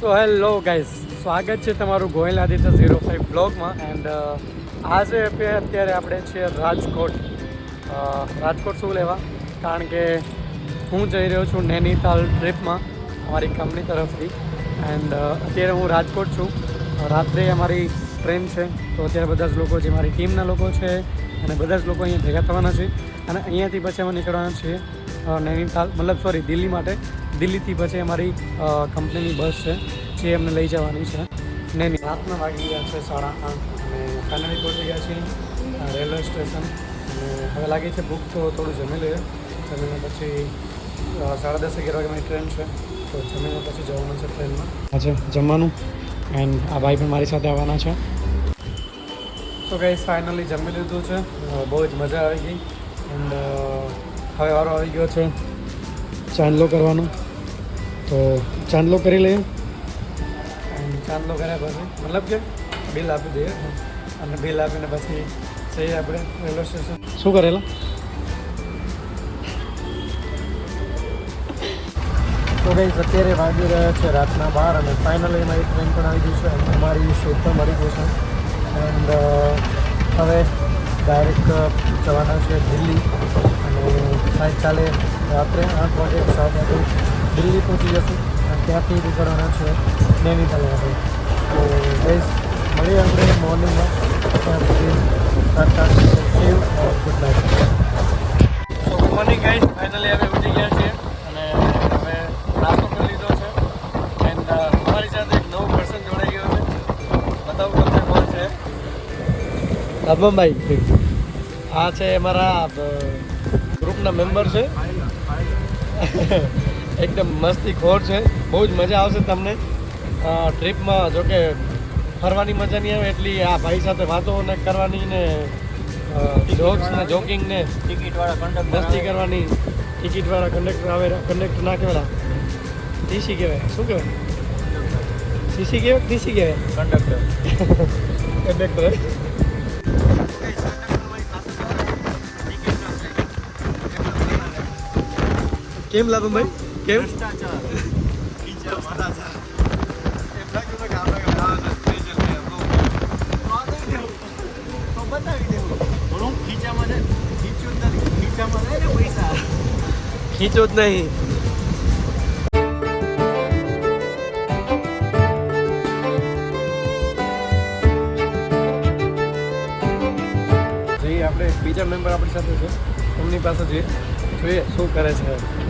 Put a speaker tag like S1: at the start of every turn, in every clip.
S1: So hello guys સ્વાગત છે તમારું ગોયલ આદિત્ય ઝીરો ફાઇવ બ્લોગમાં. એન્ડ આજે અત્યારે આપણે છીએ રાજકોટ. રાજકોટ શું લેવા? કારણ કે હું જઈ રહ્યો છું નૈનીતાલ ટ્રીપમાં, અમારી કંપની તરફથી. એન્ડ અત્યારે હું રાજકોટ છું. રાત્રે અમારી ટ્રેન છે. તો અત્યારે બધા જ લોકો જે મારી ટીમના લોકો છે, અને બધા જ લોકો અહીંયા ભેગા થવાના છે. અને અહીંયાથી પછી અમે નીકળવાના છીએ નૈનીતાલ મતલબ સોરી દિલ્હી માટે. દિલ્હીથી પછી અમારી કંપનીની બસ છે, જે અમને લઈ જવાની છે. નૈની રાતના વાગી ગયા છે સાડા આઠ. અને ફાઇનલી પહોંચી ગયા છીએ રેલવે સ્ટેશન. અને હવે લાગે છે ભૂખ તો થોડું જમી લઈએ. જમીને પછી સાડા દસ અગિયાર વાગે મારી ટ્રેન છે, તો જમીને પછી જવાનું છે ટ્રેનમાં. આજે જમવાનું. એન્ડ આ ભાઈ પણ મારી સાથે આવવાના છે. તો ગઈ ફાઇનલી જમી લીધું છે. બહુ જ મજા આવી ગઈ. એન્ડ હવે વારો આવી ગયો છે. ચાંદલો કરવાનો. તો ચાંદલો કરી લઈએ. ચાંદલો કર્યા પછી મતલબ કે બિલ આપી દઈએ. અને બિલ આપીને પછી જઈએ આપણે રેલવે સ્ટેશન. શું કરેલા? તો ગઈ અત્યારે વાગી રહ્યા છે રાતના બાર અને ફાઇનલી મારી ટ્રેન પણ આવી ગઈ છે અને અમારી સીટ પણ મળી ગઈ છે. એન્ડ હવે ડાયરેક્ટ જવાના છે દિલ્હી. સાઈડ ચાલે રાત્રે આઠ વાગે સાત વાગે દિલ્હી પહોંચી જશું અને ત્યાંથી નીકળવાના છે નૈનીતાલ માટે. તો ગઈસ મળીએ આપણે મોર્નિંગમાં ત્યાં સુધી ટાટા સેવ ગુડ નાઇટ તો ગુડ મોર્નિંગ ગાઈસ ફાઇનલી અમે ઉઠી ગયા છીએ અને હવે નાસ્તો કરી લીધો છે. એન્ડ અમારી સાથે એક નવો પર્સન જોડાઈ ગયો છે. બતાવું તમને કોણ છે. અબમભાઈ આ છે અમારા ગ્રુપના મેમ્બર છે. એકદમ મસ્તી ખોર છે. બહુ જ મજા આવશે તમને. ટ્રીપમાં જોકે ફરવાની મજા નહીં આવે એટલી આ ભાઈ સાથે વાતો ને કરવાની ને જોક્સ ને જોકિંગ ને
S2: કંડક્ટર
S1: મસ્તી કરવાની ટિકિટ વાળા કંડક્ટર આવે કંડક્ટર ના કહેવાય. ટીસી કહેવાય. શું કહેવાય? સીસી કહેવાય ટીસી કહેવાય?
S2: કંડક્ટર
S1: કંડક્ટર કેમ લાભ ભાઈ? કેમ? ખીચો જ નહીં. જઈએ આપણે બીજા મેમ્બર આપણી સાથે છે એમની પાસે જઈએ જોઈએ શું કરે છે.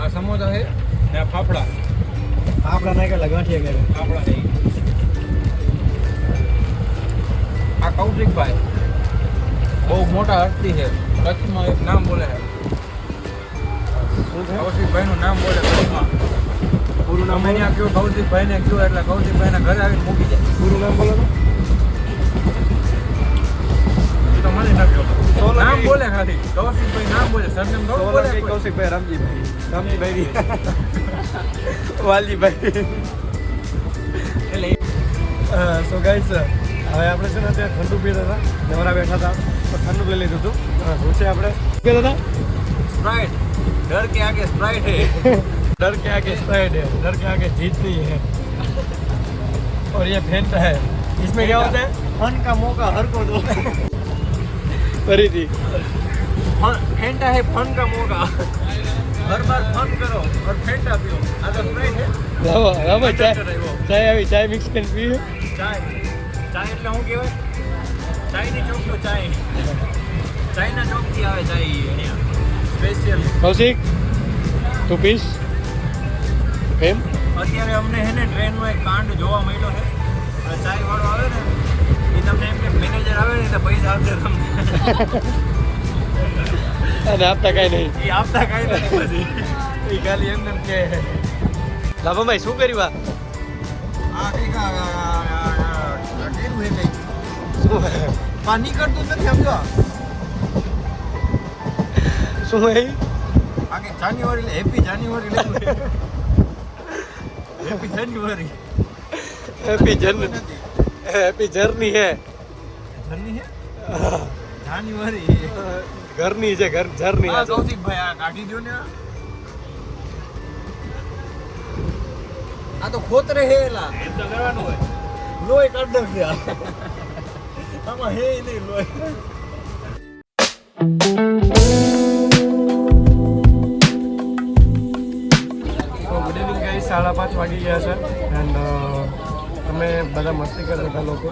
S2: આ સમોસા છે ને આ ફાફડા.
S1: આપણા નાખેલા ગાંઠિયા કે
S2: ફાફડા છે. આ કૌશિકભાઈ બહુ મોટા હસ્તી છે. કચ્છમાં એક નામ બોલે છે.
S1: કૌશિકભાઈ
S2: નું નામ બોલે કચ્છમાં.
S1: પૂરું નામ
S2: અહીંયા
S1: કયું
S2: કૌશિકભાઈ ને કૌશિકભાઈને કયો એટલે કૌશિકભાઈના ઘરે આવીને મૂકી જાય
S1: પૂરું નામ બોલો
S2: નામ બોલે ખાલી કૌશિકભાઈ નામ બોલે સરનેમ થોડું બોલે
S1: સોલંકી
S2: કોઈ.
S1: કૌશિકભાઈ રામજીભાઈ રામજીભાઈ વાલજીભાઈ
S2: એટલે એ
S1: સો ગાઈસ હવે આપણે છે ને ત્યાં ઠંડુ પીતા હતા જમરા બેઠા હતા તો ઠંડુ પી લીધું હતું હા, શું છે આપણે પીતા હતા
S2: स्प्राइट डर के आगे स्प्राइट है
S1: डर के आगे स्प्राइट है डर के आगे जीत नहीं है और ये फेंटा है इसमें क्या होता है फन का मौका हर को दो फरी थी
S2: फेंटा है फन का मौका हर बार फन करो और फेंटा पियो आ तो स्प्राइट है
S1: લાવો લાવો ચાય
S2: આવ્યો.
S1: ચાય આવી ચાય મિક્સ કરીને પીએ
S2: ચાય ચાય એટલે શું કહેવાય ચાયની ચોક તો ચાય ચાયના ચોકથી આવે ચાય અહીંયા સ્પેશિયલ
S1: કૌશિક તું પીસ કેમ
S2: અત્યારે અમને હે ને ટ્રેનમાં એક કાંડ જોવા મળ્યો છે આ ચાય વાળો આવે ને એ તમને એમ કે મેનેજર આવે ને તો પૈસા આપશે તમને
S1: અને આપતા કાંઈ નહીં.
S2: એ આપતા કાંઈ નથી પછી.
S1: એ ખાલી એમને એમ કે લાભાભાઈ શું કર્યું આ?
S2: હે નીકળતું જ નથી સમજો
S1: શું એ
S2: આખી January happy January happy January.
S1: Happy journey happy journey હે.
S2: જર્ની હે. જાન્યુઆરી.
S1: ઘરની છે ઘર જર્ની
S2: આ કૌશિકભાઈ આ કાઢી દો ને આ. તો ખોતરે હે એલા. એમ તો કરવાનું હોય. લોહી કાઢ નાખ દે આમાં હે નહીં લોહી.
S1: સાડા પાંચ વાગી ગયા છે. એન્ડ અમે બધા મસ્તી કરતા હતા લોકો.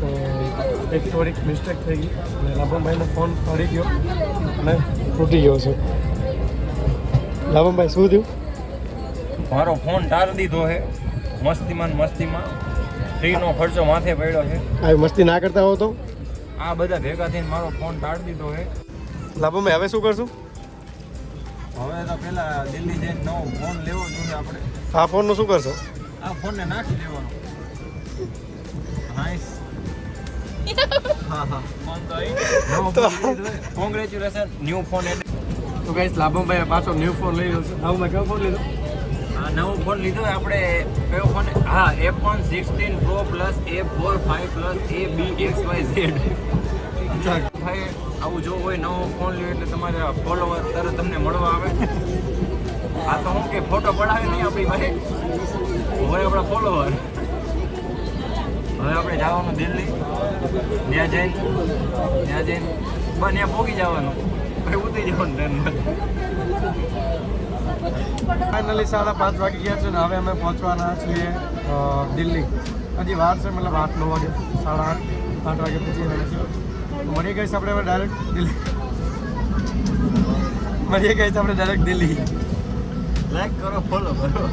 S1: તો એક થોડીક મિસ્ટેક થઈ ગઈ. અને લાભમભાઈનો ફોન ફરી ગયો. અને તૂટી ગયો છે. લાભમભાઈ શું થયું?
S2: મારો ફોન ટાળી દીધો છે. મસ્તીમાં મસ્તીમાં. ફ્રીનો ખર્ચો માથે પડ્યો છે.
S1: આવી મસ્તી ના કરતા હો તો?
S2: આ બધા ભેગા થઈને મારો ફોન ટાળી દીધો છે.
S1: લાભમભાઈ હવે શું કરશું?
S2: હવે તો પેલા દિલ્હી જઈને નવો ફોન લેવો જોઈએ આપણે.
S1: આ ફોનનું શું કરશો?
S2: આ ફોનને નાખી દેવાનો. નાઈસ કોંગ્રેચ્યુલેશન ન્યૂ ફોન
S1: તો ગાઈસ લાભમભાઈ પાછો ન્યૂ ફોન લઈ રહ્યો છે. લાભમભાઈ કયો ફોન લીધો?
S2: હા નવો ફોન લીધો આપણે કયો ફોન હા F sixteen pro plus A four five plus A B X Y Z ભાઈ આવું જો હોય નવો ફોન લ્યો એટલે તમારે ફોલોવર તરત તમને મળવા આવે. આ તો હું કે ફોટો પડાવે નહીં આપણી પાસે. હોય આપણા ફોલોવર હવે આપણે જવાનું દિલ્હી. ત્યાં જઈને ત્યાં જઈને બસ ત્યાં પહોંચી જવાનું. પછી ઉતરી જવાનું ટ્રેનમાં.
S1: ફાઇનલી સાડા પાંચ વાગી ગયા છે ને હવે અમે પહોંચવાના છીએ દિલ્હી. હજી વાર છે મતલબ આઠ નવ વાગે સાડા આઠ આઠ વાગે પહોંચી રહ્યા છીએ. મળી ગઈ છે આપણે હવે ડાયરેક્ટ દિલ્હી. મળી ગઈ છે આપણે ડાયરેક્ટ દિલ્હી.
S2: લાઈક કરો ફોલો કરો.